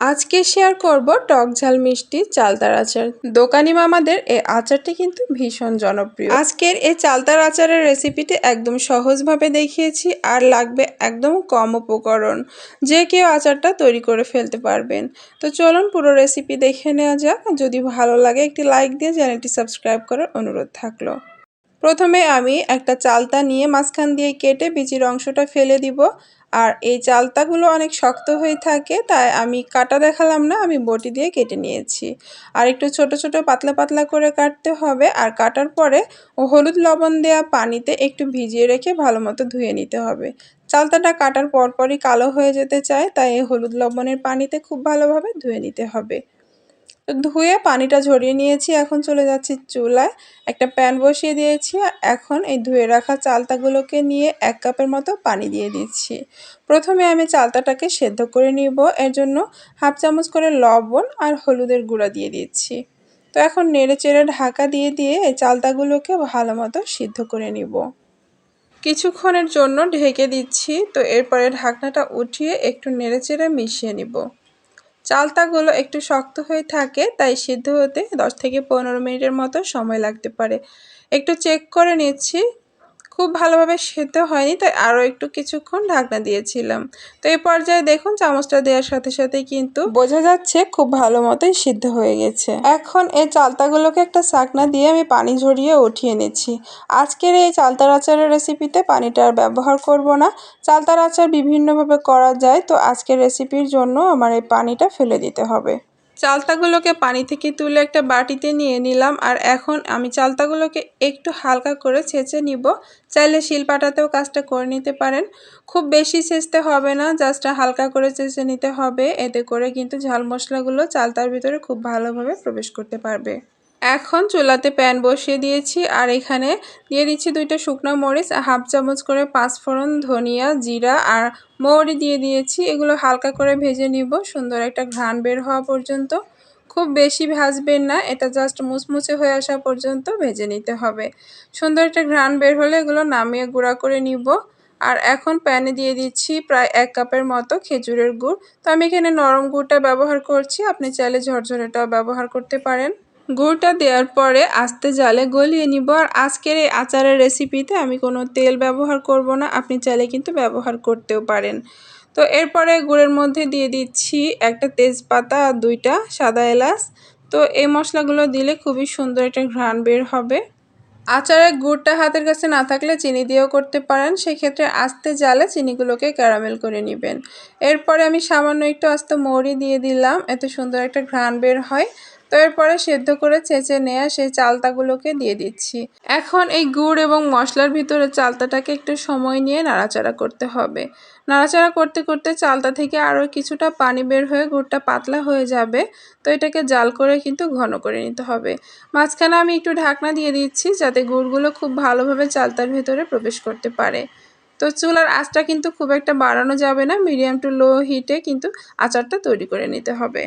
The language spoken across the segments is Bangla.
আজকে শেয়ার করব টক ঝাল মিষ্টি চালতার আচার। দোকানি মামাদের এই আচারটি কিন্তু ভীষণ জনপ্রিয়। আজকের এই চালতার আচারের রেসিপিটি একদম সহজভাবে দেখিয়েছি আর লাগবে একদম কম উপকরণ। যে কেউ আচারটা তৈরি করে ফেলতে পারবেন। তো চলুন পুরো রেসিপি দেখে নেওয়া যাক। যদি ভালো লাগে একটি লাইক দিয়ে চ্যানেলটি সাবস্ক্রাইব করার অনুরোধ থাকল। প্রথমে আমি একটা চালতা নিয়ে মাঝখান দিয়ে কেটে বিচির অংশটা ফেলে দিব। আর এই চালতাগুলো অনেক শক্ত হয়ে থাকে, তাই আমি কাটা দেখালাম না, আমি বটি দিয়ে কেটে নিয়েছি। আর একটু ছোট ছোট, পাতলা পাতলা করে কাটতে হবে। আর কাটার পরে ও হলুদ লবণ দেওয়া পানিতে একটু ভিজিয়ে রেখে ভালো মতো ধুয়ে নিতে হবে। চালতাটা কাটার পরপরই কালো হয়ে যেতে চায়, তাই এই হলুদ লবণের পানিতে খুব ভালোভাবে ধুয়ে নিতে হবে। ধুয়ে পানিটা ঝরিয়ে নিয়েছি, এখন চলে যাচ্ছি চুলায়। একটা প্যান বসিয়ে দিয়েছি এখন এই ধুয়ে রাখা চালতাগুলোকে নিয়ে এক কাপের মতো পানি দিয়ে দিচ্ছি। প্রথমে আমি চালতাটাকে সেদ্ধ করে নিব, এর জন্য হাফ চামচ করে লবণ আর হলুদের গুঁড়া দিয়ে দিচ্ছি। তো এখন নেড়ে চেড়ে ঢাকা দিয়ে দিয়ে এই চালতাগুলোকে ভালো মতো সিদ্ধ করে নিব। কিছুক্ষণের জন্য ঢেকে দিচ্ছি, তো এরপরে ঢাকনাটা উঠিয়ে একটু নেড়ে চেড়ে মিশিয়ে নিব। চালতাগুলো একটু শক্ত হয়ে থাকে, তাই সিদ্ধ হতে দশ থেকে পনেরো মিনিটের মতো সময় লাগতে পারে। একটু চেক করে নিচ্ছি। খুব ভালোভাবে সেদ্ধ হয়নি, তাই আরও একটু কিছুক্ষণ ঢাকনা দিয়েছিলাম। তো এই পর্যায়ে দেখুন, চামচটা দেওয়ার সাথে সাথে কিন্তু বোঝা যাচ্ছে খুব ভালো মতোই সিদ্ধ হয়ে গেছে। এখন এই চালতাগুলোকে একটা চাকনা দিয়ে আমি পানি ঝরিয়ে উঠিয়ে নিচ্ছি। আজকের এই চালতার আচারের রেসিপিতে পানিটা ব্যবহার করব না। চালতার আচার বিভিন্নভাবে করা যায়, তো আজকের রেসিপির জন্য আমার এই পানিটা ফেলে দিতে হবে। চালতাগুলোকে পানি থেকে তুলে একটা বাটিতে নিয়ে নিলাম আর এখন আমি চালতাগুলোকে একটু হালকা করে ছেঁচে নিব। চাইলে শিলপাটাতেও কাজটা করে নিতে পারেন। খুব বেশি ছেঁচতে হবে না, জাস্ট হালকা করে ছেঁচে নিতে হবে। এতে করে কিন্তু ঝাল মশলাগুলো চালতার ভিতরে খুব ভালোভাবে প্রবেশ করতে পারবে। এখন চুলাতে প্যান বসিয়ে দিয়েছি আর এখানে দিয়ে দিচ্ছি দুইটা শুকনো মরিচ, হাফ চামচ করে পাঁচফোড়ন ধনিয়া জিরা আর মৌরি দিয়ে দিয়েছি। এগুলো হালকা করে ভেজে নিব, সুন্দর একটা ঘ্রাণ বের হওয়া পর্যন্ত। খুব বেশি ভাজবেন না, এটা জাস্ট মুচমুচে হয়ে আসা পর্যন্ত ভেজে নিতে হবে। সুন্দর একটা ঘ্রাণ বের হলে এগুলো নামিয়ে গুঁড়া করে নিব। আর এখন প্যানে দিয়ে দিচ্ছি প্রায় এক কাপের মতো খেজুরের গুড়। তো আমি এখানে নরম গুড়টা ব্যবহার করছি, আপনি চাইলে ঝরঝরেটাও ব্যবহার করতে পারেন। গুড়টা দেওয়ার পরে আস্তে জালে গলিয়ে নিব। আর আজকের এই আচারের রেসিপিতে আমি কোনো তেল ব্যবহার করব না, আপনি চাইলে কিন্তু ব্যবহার করতেও পারেন। তো এরপরে গুড়ের মধ্যে দিয়ে দিচ্ছি একটা তেজপাতা আর দুইটা সাদা এলাচ। তো এই মশলাগুলো দিলে খুবই সুন্দর একটা ঘ্রাণ বের হবে। আচারের গুড়টা হাতের কাছে না থাকলে চিনি দিয়েও করতে পারেন, সেক্ষেত্রে আস্তে জালে চিনিগুলোকে ক্যারামেল করে নেবেন। এরপরে আমি সামান্য একটু আস্তে মৌরি দিয়ে দিলাম, এত সুন্দর একটা ঘ্রাণ বের হয়। তো এরপরে সেদ্ধ করে চেঁচে নেওয়া সেই চালতাগুলোকে দিয়ে দিচ্ছি। এখন এই গুড় এবং মশলার ভিতরে চালতাটাকে একটু সময় নিয়ে নাড়াচাড়া করতে হবে। নাড়াচাড়া করতে করতে চালতা থেকে আরও কিছুটা পানি বের হয়ে গুড়টা পাতলা হয়ে যাবে, তো এটাকে জাল করে কিন্তু ঘন করে নিতে হবে। মাঝখানে আমি একটু ঢাকনা দিয়ে দিচ্ছি যাতে গুড়গুলো খুব ভালোভাবে চালতার ভেতরে প্রবেশ করতে পারে। তো চুলার আঁচটা কিন্তু খুব একটা বাড়ানো যাবে না, মিডিয়াম টু লো হিটে কিন্তু আচারটা তৈরি করে নিতে হবে।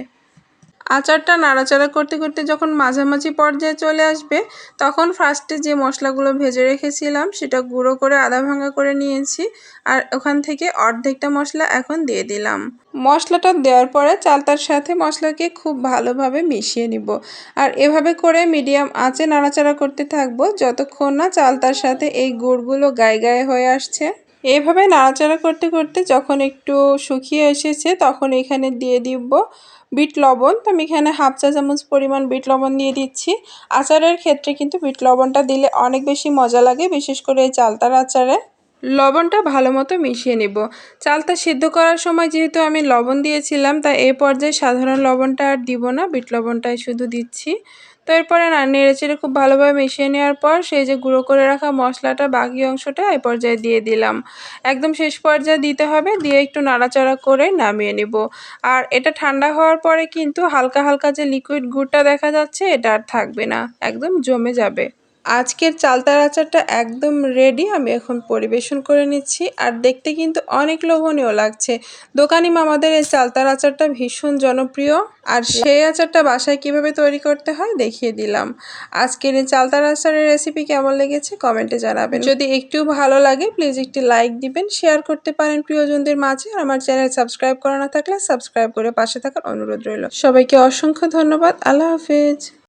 আচারটা নাড়াচাড়া করতে করতে যখন মাঝামাঝি পর্যায়ে চলে আসবে, তখন ফার্স্টে যে মশলাগুলো ভেজে রেখেছিলাম, সেটা গুঁড়ো করে আদা ভাঙা করে নিয়েছি আর ওখান থেকে অর্ধেকটা মশলা এখন দিয়ে দিলাম। মশলাটা দেওয়ার পরে চালতার সাথে মশলাকে খুব ভালোভাবে মিশিয়ে নিব আর এভাবে করে মিডিয়াম আঁচে নাড়াচাড়া করতে থাকব যতক্ষণ না চালতার সাথে এই গুড়গুলো গায়ে গায়ে হয়ে আসছে। এভাবে নাড়াচাড়া করতে করতে যখন একটু শুকিয়ে এসেছে তখন এখানে দিয়ে দিব বিট লবণ। তো আমি এখানে হাফ চা চামচ পরিমাণ বিট লবণ দিয়ে দিচ্ছি। আচারের ক্ষেত্রে কিন্তু বিট লবণটা দিলে অনেক বেশি মজা লাগে, বিশেষ করে এই চালতার আচারে। লবণটা ভালো মতো মিশিয়ে নিব। চালটা সিদ্ধ করার সময় যেহেতু আমি লবণ দিয়েছিলাম তাই এই পর্যায়ে সাধারণ লবণটা আর দিব না, বিট লবণটাই শুধু দিচ্ছি। তো এরপরে না নেড়ে চেড়ে খুব ভালোভাবে মিশিয়ে নেওয়ার পর সেই যে গুঁড়ো করে রাখা মশলাটা বাকি অংশটা এই পর্যায়ে দিয়ে দিলাম। একদম শেষ পর্যায়ে দিতে হবে, দিয়ে একটু নাড়াচাড়া করে নামিয়ে নিব। আর এটা ঠান্ডা হওয়ার পরে কিন্তু হালকা হালকা যে লিকুইড গুড়টা দেখা যাচ্ছে, এটা আর থাকবে না, একদম জমে যাবে। আজকের চালতার আচারটা একদম রেডি আমি এখন পরিবেশন করে নিচ্ছি। আর দেখতে কিন্তু অনেক লোভনীয় লাগছে। দোকানি মামাদের এই চালতার আচারটা ভীষণ জনপ্রিয়। আর সেই আচারটা বাসায় কীভাবে তৈরি করতে হয় দেখিয়ে দিলাম। আজকের এই চালতার আচারের রেসিপি কেমন লেগেছে কমেন্টে জানাবেন। যদি একটু ভালো লাগে প্লিজ একটি লাইক দিবেন শেয়ার করতে পারেন প্রিয়জনদের মাঝে। আর আমার চ্যানেল সাবস্ক্রাইব করা না থাকলে সাবস্ক্রাইব করে পাশে থাকার অনুরোধ রইল। সবাইকে অসংখ্য ধন্যবাদ। আল্লাহ হাফেজ।